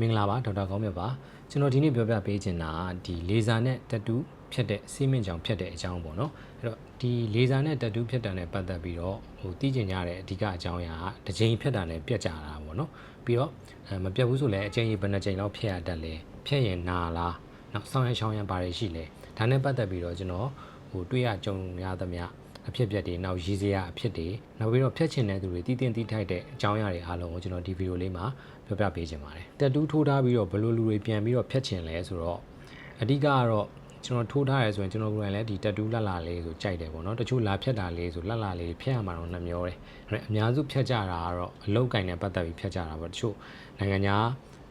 မင်္ဂလာပါဒေါက်တာကောင်းမြတ်ပါကျွန်တော်ဒီနေ့ပြောပြပေးချင်တာကဒီလေဆာနဲ့တက်တူးဖြတ်တဲ့စီးမင့်ကြောင်ဖြတ်တဲ့အကြောင်းပေါ့နော်အဲ့တော့ဒီလေဆာနဲ့တက်တူးဖြတ်တာနဲ့ပတ်သက်ပြီးတော့ဟိုသိကျင်ကြတဲ့အဓိကအကြောင်းအရာကတစ်ချိန်ဖြတ်တာနဲ့ပြတ်ကြတာပေါ့နော်ပြီးတော့အဲမပြတ်ဘူးဆိုလည်းအချိန်ကြီးဘယ်နှချိန်လောက်ဖြတ်ရတတ်လဲဖြတ်ရင်နာလားနောက်ဆောင်းရရှောင်းရပါတယ်ရှိလဲဒါနဲ့ပတ်သက်ပြီးတော့ကျွန်တော်ဟိုတွေးရကြုံရသမျှအဖြစ်အပျက်တွေနောက်ရည်စရာအဖြစ်တွေနောက်ပြီးတော့ဖြတ်ချင်တဲ့သူတွေတည်တင်တည်ထိုက်တဲ့အကြောင်းအရာတွေအားလုံးကိုကျွန်တော်ဒီဗီဒီယိုလေးမှာ ပြောပြပေးချင်ပါတယ်တက်တူးထိုးထားပြီးတော့ဘယ်လိုလူတွေပြန်ပြီးတော့ဖြတ်ချင်လဲဆိုတော့အဓိကကတော့ကျွန်တော်ထိုးထားရဲဆိုရင်ကျွန်တော်ကိုယ်တိုင်လည်းဒီတက်တူးလက်လာလေးဆိုကြိုက်တယ်ပေါ့နော်တချို့လာဖြတ်တာလေးဆိုလက်လာလေးဖြတ်ရမှာတော့နှမျောတယ်အဲ့အများစုဖြတ်ကြတာကတော့အလောက်ကင်နဲ့ပတ်သက်ပြီးဖြတ်ကြတာပေါ့တချို့နိုင်ငံခြား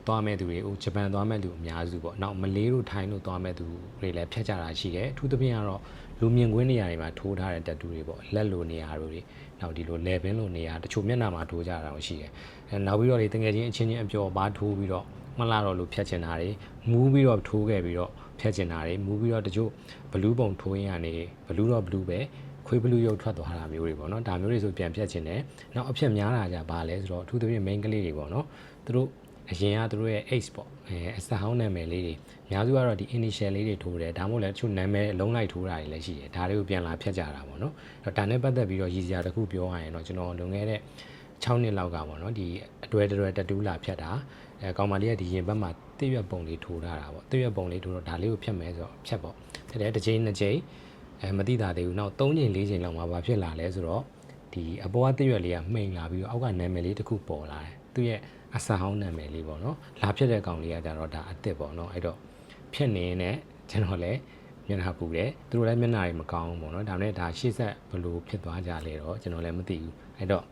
သွားမဲ့သူတွေဟိုဂျပန်သွားမဲ့သူအများစုပေါ့နောက်မလေးတို့ထိုင်းတို့သွားမဲ့သူတွေလည်းဖြတ်ကြတာရှိတယ်အထူးသဖြင့်ကတော့လူမြင်ကွင်းနေရာတွေမှာထိုးထားတဲ့တက်တူတွေပေါ့လက်လိုနေရာတို့တွေနောက်ဒီလို level လိုနေရာတချို့မျက်နှာမှာထိုးကြတာရှိတယ်အဲနောက်ပြီးတော့လေတကယ်ချင်းအချင်းချင်းအပျော်ပါထိုးပြီးတော့မလာတော့လို့ဖြတ်ချင်တာတွေမူးပြီးတော့ထိုးခဲ့ပြီးတော့ဖြတ်ချင်တာတွေမူးပြီးတော့တချို့ဘလူးပုံထိုးရင်းကနေဘလူးတော့ဘလူးပဲခွေးဘလူးရုပ်ထွက်သွားတာမျိုးတွေပေါ့နော်ဒါမျိုးတွေဆိုပြန်ဖြတ်ချင်တယ်နောက်အဖြစ်များတာကြပါလဲဆိုတော့အထူးသဖြင့် main ကလေးတွေပေါ့နော်သူတို့ အရင်ကသူတို့ရဲ့ Ace ပေါ့အဲအစဟောင်းနာမည်လေးတွေအများစုကတော့ဒီ initial လေးတွေထိုးတယ်ဒါမှမဟုတ်လည်းတချို့နာမည်အလုံးလိုက်ထိုးတာတွေလည်းရှိတယ်ဒါတွေကိုပြန်လာဖြတ်ကြတာပေါ့နော်အဲ့တော့ဒါနဲ့ပတ်သက်ပြီးတော့ရည်စရာတစ်ခုပြောရရင်တော့ကျွန်တော်လွန်ခဲ့တဲ့6နှစ်လောက်ကပေါ့နော်ဒီအတွဲတွဲတတူးလာဖြတ်တာအဲကောင်မလေးကဒီရင်ဘက်မှာတည့်ရွက်ပုံလေးထိုးထားတာပေါ့တည့်ရွက်ပုံလေးထိုးတော့ဒါလေးကိုဖြတ်မယ်ဆိုတော့ဖြတ်ပေါ့ဒါလည်းတစ်ချိန်နှစ်ချိန်အဲမသိတာသေးဘူးနောက်3ချိန်4ချိန်လောက်မှာဘာဖြစ်လာလဲဆိုတော့ဒီအပေါ်ကတည့်ရွက်လေးကမှိန်လာပြီးတော့အောက်ကနာမည်လေးတစ်ခုပေါ်လာတယ်သူရဲ့ အဆာဟောင်းနာမည်လေးပေါ့နော်လာဖြတ်တဲ့ကောင်လေးကကြတော့ဒါအစ်စ်ပေါ့နော်အဲ့တော့ဖြတ်နေနဲ့ကျွန်တော်လည်းမျက်နှာပူတယ်သူတို့လည်းမျက်နှာတွေမကောင်းဘူးပေါ့နော်ဒါနဲ့ဒါရှေ့ဆက်ဘယ်လိုဖြစ်သွားကြလဲတော့ကျွန်တော်လည်းမသိဘူးအဲ့တော့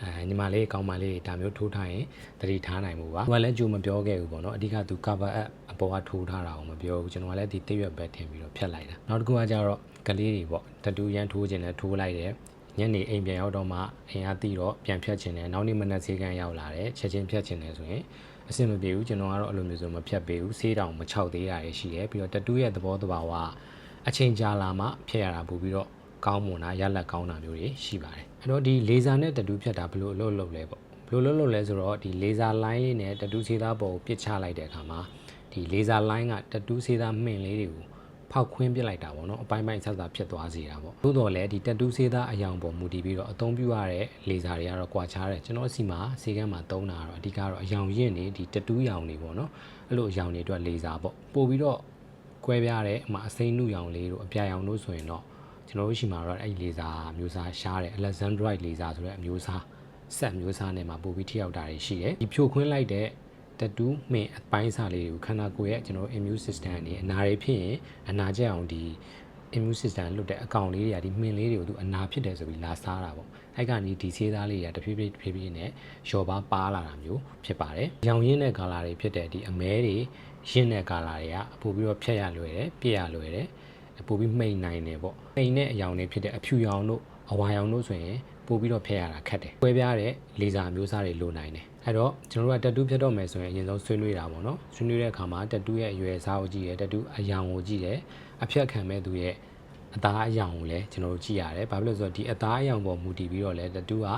အဲညီမလေးကောင်းမလေးဒါမျိုးထိုးထားရင်တတိထားနိုင်မှုပါသူကလည်းကြိုမပြောခဲ့ဘူးပေါ့နော်အဓိကသူ cover up အပေါ်ကထိုးထားတာကိုမပြောဘူးကျွန်တော်ကလည်းဒီတိရွက်ပဲထင်ပြီးတော့ဖြတ်လိုက်တာနောက်တစ်ခုကကြတော့ကလေးတွေပေါ့တတူရန်ထိုးခြင်းနဲ့ထိုးလိုက်တယ် ညနေအိမ်ပြန်ရောက်တော့မှအိမ်အားတီးတော့ပြန်ဖြတ်ခြင်းနဲ့နောက်နေ့မနက်ဈေးကန်ရောက်လာတယ်ချက်ချင်းဖြတ်ခြင်းနဲ့ဆိုရင်အဆင်မပြေဘူးကျွန်တော်ကတော့အဲ့လိုမျိုးဆိုမဖြတ်ပေးဘူးဆေးတောင်မချောက်သေးတာရရှိတယ်ပြီးတော့တတူးရဲ့သဘောတဘာဝအချိန်ကြာလာမှဖြတ်ရတာပို့ပြီးတော့ကောင်းမွန်တာရလက်ကောင်းတာမျိုးတွေရှိပါတယ်အဲ့တော့ဒီလေဆာနဲ့တတူးဖြတ်တာဘယ်လိုအလုပ်လုပ်လဲပေါ့ဘယ်လိုလုပ်လုပ်လဲဆိုတော့ဒီလေဆာလိုင်းလေးနဲ့တတူးဆေးသားပေါ်ကိုပစ်ချလိုက်တဲ့အခါမှာဒီလေဆာလိုင်းကတတူးဆေးသားမှင်လေးတွေကို ဖောက်ခွင်းပစ်လိုက်တာပေါ့နော်အပိုင်းပိုင်းဆက်ဆက်ဖြစ်သွားစေတာပေါ့သို့တော်လည်းဒီတက်တူးဆေးသားအယောင်ပေါ်မူတည်ပြီးတော့အသုံးပြုရတဲ့လေဆာတွေကတော့ကွာခြားတယ်ကျွန်တော်စီမှာဆေးကမ်းမှာသုံးတာကတော့အဓိကတော့အယောင်ရင့်နေဒီတက်တူးရောင်တွေပေါ့နော်အဲ့လိုအယောင်တွေအတွက်လေဆာပေါ့ပို့ပြီးတော့ကွဲပြားတဲ့အမှအစိမ်းနုရောင်လေးတို့အပြာရောင်တို့ဆိုရင်တော့ကျွန်တော်တို့ရှိမှာတော့အဲ့ဒီလေဆာမျိုးစားရှားတယ် Alexandrite လေဆာဆိုတဲ့အမျိုးစားဆက်မျိုးစားနဲ့မှာပို့ပြီးထိရောက်တာတွေရှိတယ်ဒီဖြိုခွင်းလိုက်တဲ့ တတူးမှင်အပိုင်းစားလေးကိုခန္ဓာကိုယ်ရဲ့ကျွန်တော် immune system အနေအနာတွေဖြစ်ရင်အနာကျအောင်ဒီ immune system လွတ်တဲ့အကောင်လေးတွေကဒီမှင်လေးတွေကိုသူအနာဖြစ်တယ်ဆိုပြီးလာစားတာပေါ့အဲ့ကနေဒီဆေးသားလေးတွေကတဖြည်းဖြည်းတဖြည်းဖြည်းနဲ့ရော်ပါပါလာတာမျိုးဖြစ်ပါတယ်ရောင်ရင်းတဲ့ကာလာတွေဖြစ်တဲ့ဒီအမဲတွေရင်းတဲ့ကာလာတွေကပို့ပြီးတော့ဖြတ်ရလွယ်တယ်ပြည့်ရလွယ်တယ်ပို့ပြီးမှိန်နိုင်တယ်ပေါ့မှိန်တဲ့အယောင်တွေဖြစ်တဲ့အဖြူရောင်တို့အဝါရောင်တို့ဆိုရင် ပို့ပြီးတော့ဖျက်ရတာခက်တယ်။ကွဲပြားတဲ့လေဆာမျိုးစားတွေလိုနိုင်တယ်။အဲ့တော့ကျွန်တော်တို့ကတက်တူးဖြတ်တော့မယ်ဆိုရင်အရင်ဆုံးဆွေးနွေးတာပေါ့နော်။ဆွေးနွေးတဲ့အခါမှာတက်တူးရဲ့အရွယ်စားကိုကြည့်တယ်တက်တူးအယောင်ကိုကြည့်တယ်အဖြတ်ခံမဲ့သူရဲ့အသားအယောင်ကိုလည်းကျွန်တော်တို့ကြည့်ရတယ်။ဘာဖြစ်လို့လဲဆိုတော့ဒီအသားအယောင်ပေါ်မူတည်ပြီးတော့လည်းတက်တူးက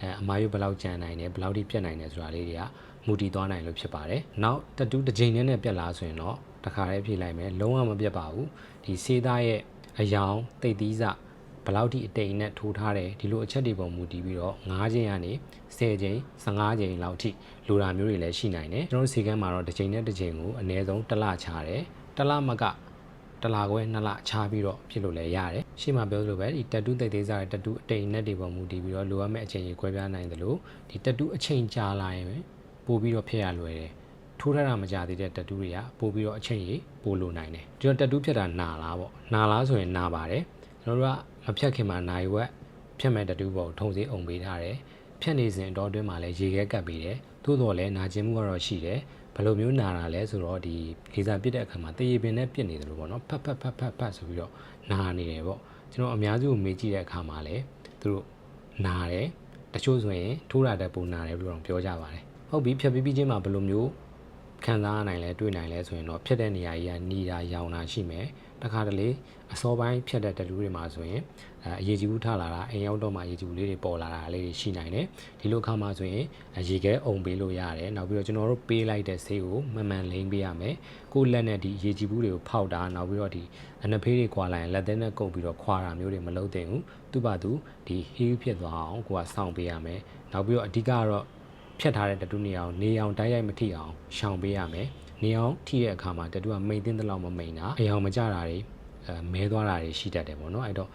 အဲအမားရုပ်ဘယ်လောက်ကြံနိုင်တယ်ဘယ်လောက်ထိပြတ်နိုင်တယ်ဆိုတာလေးတွေကမူတည်သွားနိုင်လို့ဖြစ်ပါတယ်။နောက်တက်တူးတစ်ချိန်နဲ့ပြတ်လာဆိုရင်တော့တခါလေးဖြည့်လိုက်မယ်လုံးဝမပြတ်ပါဘူး။ဒီစေးသားရဲ့အယောင်တိတ်သီးစ ဘယ်လောက်ထိအတိမ်နဲ့ထိုးထားတယ်ဒီလိုအချက်တွေပေါ်မူတည်ပြီးတော့9ချိန်ကနေ10ချိန်15ချိန်လောက်ထိလိုတာမျိုးတွေလည်းရှိနိုင်တယ်ကျွန်တော်တို့စီကန်းမှာတော့တစ်ချိန်နဲ့တစ်ချိန်ကိုအနည်းဆုံးတစ်လချတယ်တစ်လမကတစ်လခွဲနှစ်လချပြီးတော့ဖြစ်လို့လည်းရတယ်ရှေ့မှာပြောလို့ပဲဒီတက်တူးတိတ်သေးစားတဲ့တက်တူးအတိမ်နဲ့တွေပေါ်မူတည်ပြီးတော့လိုအပ်မဲ့အချိန်ကြီးခွဲပြားနိုင်တယ်လို့ဒီတက်တူးအချိန်ကြာလာရင်ပို့ပြီးတော့ဖြစ်ရလွယ်တယ်ထိုးထတာမကြသေးတဲ့တက်တူးတွေကပို့ပြီးတော့အချိန်ကြီးပို့လိုနိုင်တယ်ဒီတော့တက်တူးဖြစ်တာနာလားပေါ့နာလားဆိုရင်နာပါတယ် ကျွန်တော်တို့ကမဖြတ်ခင်မှာနိုင်ဝက်ဖြတ်မဲ့တတူးပေါ်ထုံစည်းအောင်ပေးထားတယ်ဖြတ်နေစဉ်တော့တွင်းမှာလည်းရေခဲကပ်ပေးတယ်သို့တော်လည်းနာကျင်မှုကတော့ရှိတယ်ဘယ်လိုမျိုးနာတာလဲဆိုတော့ဒီလေဆာပစ်တဲ့အခါမှာတရေပင်နဲ့ပစ်နေတယ်လို့ပေါ့နော်ဖတ်ဖတ်ဖတ်ဖတ်ဖတ်ဆိုပြီးတော့နာနေတယ်ပေါ့ကျွန်တော်အများစုကိုမေးကြည့်တဲ့အခါမှာလည်းသူတို့နာတယ်တချို့ဆိုရင်ထိုးရတဲ့ပုံနာတယ်လို့တော့ပြောကြပါတယ်ဟုတ်ပြီဖြတ်ပြီးပြီးချင်းမှာဘယ်လိုမျိုး ခံစားနိုင်လဲတွေ့နိုင်လဲဆိုရင်တော့ဖြစ်တဲ့နေရာကြီးကနီတာရောင်တာရှိမယ်တခါတလေအစောပိုင်းဖြတ်တဲ့တလူတွေမှာဆိုရင်အဲအရေးကြီးဘူးထလာတာအိမ်ရောက်တော့မှအရေးကြီးဘူးလေးတွေပေါ်လာတာလေးတွေရှိနိုင်တယ်ဒီလိုအခါမှာဆိုရင်ရေခဲအုံပေးလို့ရတယ်နောက်ပြီးတော့ကျွန်တော်တို့ပေးလိုက်တဲ့ဆေးကိုမှန်မှန်လိမ့်ပေးရမယ်ကိုယ်လက်နဲ့ဒီရေကြီးဘူးတွေကိုဖောက်တာနောက်ပြီးတော့ဒီအနဖေးတွေခွာလိုက်ရင်လက်သေးနဲ့ကုပ်ပြီးတော့ခွာတာမျိုးတွေမလုပ်သင့်ဘူးသူ့ဘာသူဒီ heal ဖြစ်သွားအောင်ကိုကစောင့်ပေးရမယ်နောက်ပြီးတော့အဓိကကတော့ ဖြတ်ထားတဲ့တတူနေအောင်နေအောင်တိုက်ရိုက်မထိအောင်ရှောင်ပေးရမယ်နေအောင်ထိတဲ့အခါမှာတတူကမိန်သိန်းတဲ့လောက်မမိန်တာအယောင်မကြတာတွေအဲမဲသွားတာတွေရှိတတ်တယ်ပေါ့နော်အဲ့တော့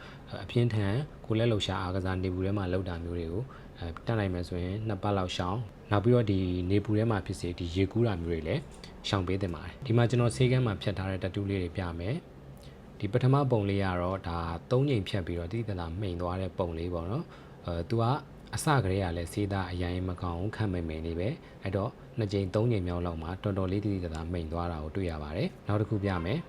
အပြင်းထန်ကိုလက်လှူရှာအားကစားနေဘူးထဲမှာလောက်တာမျိုးတွေကိုအဲတက်နိုင်မယ်ဆိုရင်နှစ်ပတ်လောက်ရှောင်နောက်ပြီးတော့ဒီနေပူထဲမှာဖြစ်စေဒီရေကူးတာမျိုးတွေလည်းရှောင်ပေးသင့်ပါတယ်ဒီမှာကျွန်တော်ဆေးကမ်းမှာဖြတ်ထားတဲ့တတူလေးတွေပြမယ်ဒီပထမပုံလေးကတော့ဒါ၃ချိန်ဖြတ်ပြီးတော့တိတိကျကျမှိန်သွားတဲ့ပုံလေးပေါ့နော်အဲသူက အစကတည်းကလည်းစေးသားအရင်မကောင်းခံမိန်မိန်လေးပဲအဲ့တော့နှစ်ကြိမ်သုံးကြိမ်မြောက်လောက်မှာတော်တော်လေးတိတိကျကျမှိန်သွားတာကိုတွေ့ရပါတယ်နောက်တစ်ခုပြမယ်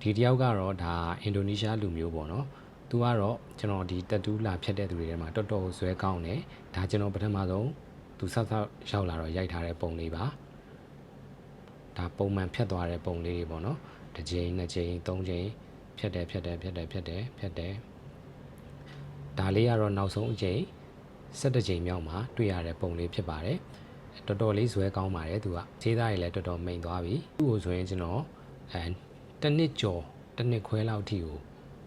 ဒီတယောက်ကတော့ဒါအင်ဒိုနီးရှားလူမျိုးပေါ့နော်သူကတော့ကျွန်တော်ဒီတက်တူးလာဖြတ်တဲ့သူတွေထဲမှာတော်တော်ဇွဲကောင်းတယ်ဒါကျွန်တော်ပထမဆုံးသူဆောက်ဆောက်ရောက်လာတော့ရိုက်ထားတဲ့ပုံလေးပါဒါပုံမှန်ဖြတ်သွားတဲ့ပုံလေးတွေပေါ့နော်တစ်ကြိမ်နှစ်ကြိမ်သုံးကြိမ်ဖြတ်တယ်ဖြတ်တယ်ဖြတ်တယ်ဖြတ်တယ်ဖြတ်တယ်ဒါလေးကတော့နောက်ဆုံးအကြိမ် 17ကြိမ်မြောက်မှာတွေ့ရတဲ့ပုံလေးဖြစ်ပါတယ်တော်တော်လေးဇွဲကောင်းပါတယ်သူကဈေးသားတွေလည်းတော်တော်မိန်သွားပြီသူ့ကိုဆိုရင်ကျွန်တော်အဲတစ်နှစ်ကျော်တစ်နှစ်ခွဲလောက်ထိကို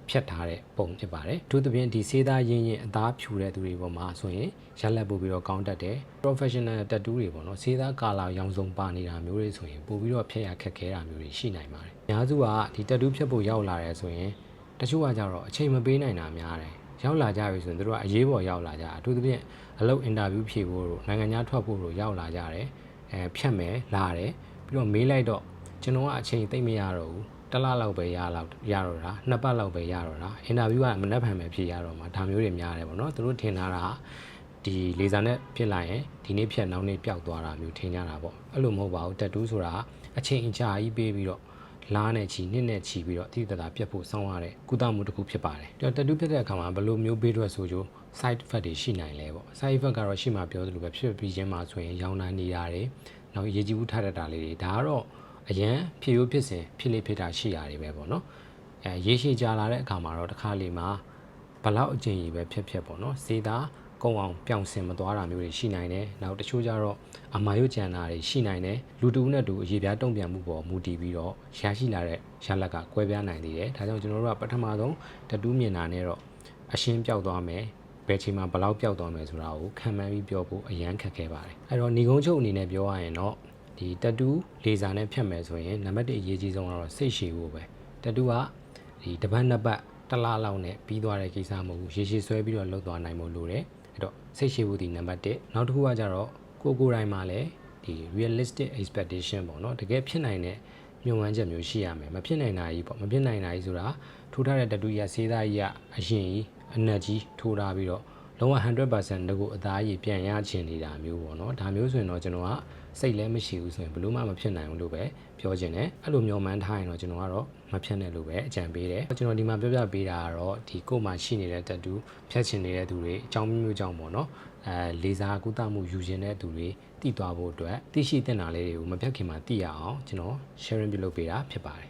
ဖြတ်ထားတဲ့ပုံဖြစ်ပါတယ်။သူသဖြင့်ဒီစေးသားရင်းရင်အသားဖြူတဲ့သူတွေပေါ်မှာဆိုရင်ရလက်ပို့ပြီးတော့ကောင်းတတ်တယ်။ professional tattoo တွေပေါ့နော်စေးသားကာလာရောင်စုံပါနေတာမျိုးတွေဆိုရင်ပို့ပြီးတော့ဖြတ်ရခက်ခဲတာမျိုးတွေရှိနိုင်ပါတယ်။အများစုကဒီ tattoo ဖြတ်ဖို့ရောက်လာတယ်ဆိုရင်တချို့ကကြတော့အချိန်မပေးနိုင်တာများတယ်။ ရောက်လာကြပြီဆိုရင်တို့ကအရေးပေါ်ရောက်လာကြအထူးသဖြင့်အလုပ်အင်တာဗျူးဖြေဖို့တို့နိုင်ငံခြားထွက်ဖို့တို့ရောက်လာကြတယ်။အဲဖြတ်မယ်လာတယ်ပြီးတော့မေးလိုက်တော့ကျွန်တော်ကအချိန်သိမ့်မရတော့ဘူး။တစ်လလောက်ပဲရလောက်ရတော့တာနှစ်ပတ်လောက်ပဲရတော့တာအင်တာဗျူးကမနှက်ဖန်ပဲဖြေရတော့မှာဒါမျိုးတွေများတယ်ပေါ့နော်သူတို့ထင်ထားတာဒီလေဆာနဲ့ဖြစ်လိုက်ရင်ဒီနေ့ဖြတ်နောက်နေ့ပျောက်သွားတာမျိုးထင်ကြတာပေါ့အဲ့လိုမဟုတ်ပါဘူးတက်တူးဆိုတာအချိန်အကြာကြီးပေးပြီးတော့ လားနဲ့ချီနှစ်နဲ့ချီပြီးတော့အတိအကျပြတ်ဖို့စောင်းရတဲ့ကုသမှုတစ်ခုဖြစ်ပါတယ်။တက်တူးဖြစ်တဲ့အခါမှာဘယ်လိုမျိုးဘေးထွက်ဆိုကြ side effect တွေရှိနိုင်လဲပေါ့ side effect ကတော့ရှိမှပြောသလိုပဲဖြစ်ပြီးချင်းမှာဆိုရင်ရောင်နာနေရတယ်။နောက်ရေကြီးဘူးထားတတ်တာလေးတွေဒါကတော့အရန်ဖြစ်ရိုးဖြစ်စဉ်ဖြစ်လေဖြစ်တာရှိရတယ်ပဲပေါ့နော်အဲရေရှည်ကြာလာတဲ့အခါမှာတော့တစ်ခါလေမှာဘလောက်အကျဉ်းကြီးပဲဖြစ်ဖြစ်ပေါ့နော်စေတာ ကုံအောင်ပြောင်စင်မသွားတာမျိုးတွေရှိနိုင်တယ်နောက်တချို့ကျတော့အမာရွတ်ကြံတာတွေရှိနိုင်တယ်လူတူနဲ့တူအရေးပြားတုံ့ပြန်မှုပေါ်မူတည်ပြီးတော့ရရှိလာတဲ့ရလက်ကကွဲပြားနိုင်သေးတယ်ဒါကြောင့်ကျွန်တော်တို့ကပထမဆုံးတတူးမြင်တာနဲ့တော့အရှင်းပြောက်သွားမယ်ဘယ်ချိန်မှာဘလောက်ပြောက်သွားမယ်ဆိုတာကိုခံမှန်းပြီးပြောဖို့အရန်ခက်ခဲပါတယ်အဲ့တော့ညီကုန်းချုပ်အနေနဲ့ပြောရရင်တော့ဒီတတူးလေဆာနဲ့ဖြတ်မယ်ဆိုရင်နံပါတ်1အရေးကြီးဆုံးကတော့စိတ်ရှည်ဖို့ပဲတတူးကဒီတပတ်နှစ်ပတ်တစ်လားလောက်နဲ့ပြီးသွားတဲ့ကိစ္စမဟုတ်ဘူးရေရှည်ဆွဲပြီးတော့လှုပ်သွားနိုင်ဖို့လိုတယ်အဲ့တော့ စိတ်ရှည်ဖို့ဒီနံပါတ်1နောက်တစ်ခုကကြတော့ကိုကိုတိုင်းမှာလည်းဒီ realistic expectation ပေါ့နော်တကယ်ဖြစ်နိုင်တဲ့မြုံဝမ်းချက်မျိုးရှိရမယ်မဖြစ်နိုင်တာကြီးပေါ့မဖြစ်နိုင်တာကြီးဆိုတာထိုးထားတဲ့တတူးရဆေးသားကြီးကအရင်ကြီးအနက်ကြီးထိုးထားပြီးတော့လုံးဝ100%တကူအသားကြီးပြန်ရချင်နေတာမျိုးပေါ့နော်ဒါမျိုးဆိုရင်တော့ကျွန်တော်က စိတ်လည်းမရှိဘူးဆိုရင်ဘလို့မှမဖြစ်နိုင်ဘူးလို့ပဲပြောချင်တယ်အဲ့လိုမျိုးမှန်းထားရင်တော့ကျွန်တော်ကတော့မဖြတ်နဲ့လို့ပဲအကြံပေးတယ်ကျွန်တော်ဒီမှာပြောပြပေးတာကတော့ဒီကို့မှာရှိနေတဲ့တက်တူဖြတ်ချင်နေတဲ့သူတွေအကြောင်းမျိုးမျိုးကြောင့်ပေါ့နော်အဲလေစာကုသမှုယူခြင်းတဲ့သူတွေတည်သွားဖို့အတွက်သိရှိတင်တာလေးတွေကိုမဖြတ်ခင်မှာသိရအောင်ကျွန်တော် sharing ပြုလုပ်ပေးတာဖြစ်ပါတယ်